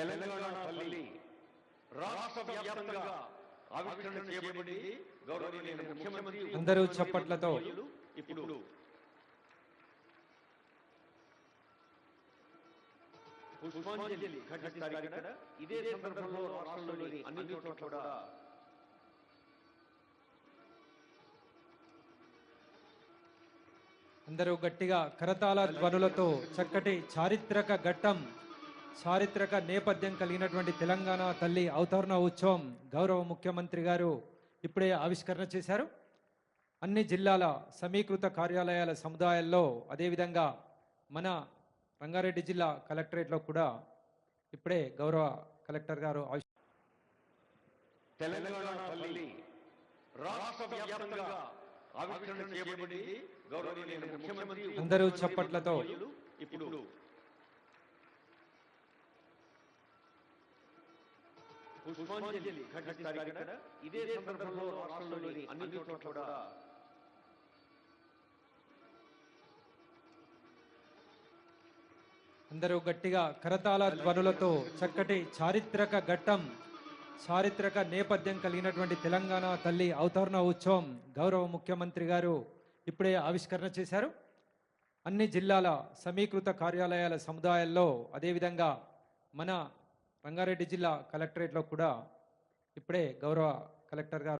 తెలంగాణ తల్లి రాష్ట్ర వ్యాప్తంగా ఆవిష్కరణ చేయబడింది గౌరవనీయులైన ముఖ్యమంత్రి అందరూ చప్పట్లతో ఇప్పుడు పుష్పాంజలి ఘటిస్తారు ఇక్కడ. ఇదే సందర్భంలో రాష్ట్రంలోని అన్ని చోట్ల కూడా అందరూ గట్టిగా కరతాళ ధ్వనులతో చక్కటి చారిత్రక ఘట్టం చారిత్రక నేపథ్యం కలిగినటువంటి తెలంగాణ తల్లి అవతరణ ఉత్సవం గౌరవ ముఖ్యమంత్రి గారు ఇప్పుడే ఆవిష్కరణ చేశారు. అన్ని జిల్లాల సమీకృత కార్యాలయాల సముదాయాల్లో అదేవిధంగా మన రంగారెడ్డి జిల్లా కలెక్టరేట్లో కూడా ఇప్పుడే గౌరవ కలెక్టర్ గారు తెలంగాణ తల్లి రాష్ట్ర వ్యాప్తంగా అందరూ చప్పట్లతో ఇప్పుడు పుష్పాంజలి ఘటిస్తారు ఇక్కడ. ఇదే సందర్భంలో రాష్ట్రంలోని అన్ని చోట్ల కూడా అందరూ గట్టిగా కరతాళ ధ్వనులతో చక్కటి చారిత్రక ఘట్టం చారిత్రక నేపథ్యం కలిగినటువంటి తెలంగాణ తల్లి అవతరణ ఉత్సవం గౌరవ ముఖ్యమంత్రి గారు ఇప్పుడే ఆవిష్కరణ చేశారు. అన్ని జిల్లాల సమీకృత కార్యాలయాల సముదాయాల్లో అదేవిధంగా మన రంగారెడ్డి జిల్లా కలెక్టరేట్లో కూడా ఇప్పుడే గౌరవ కలెక్టర్ గారు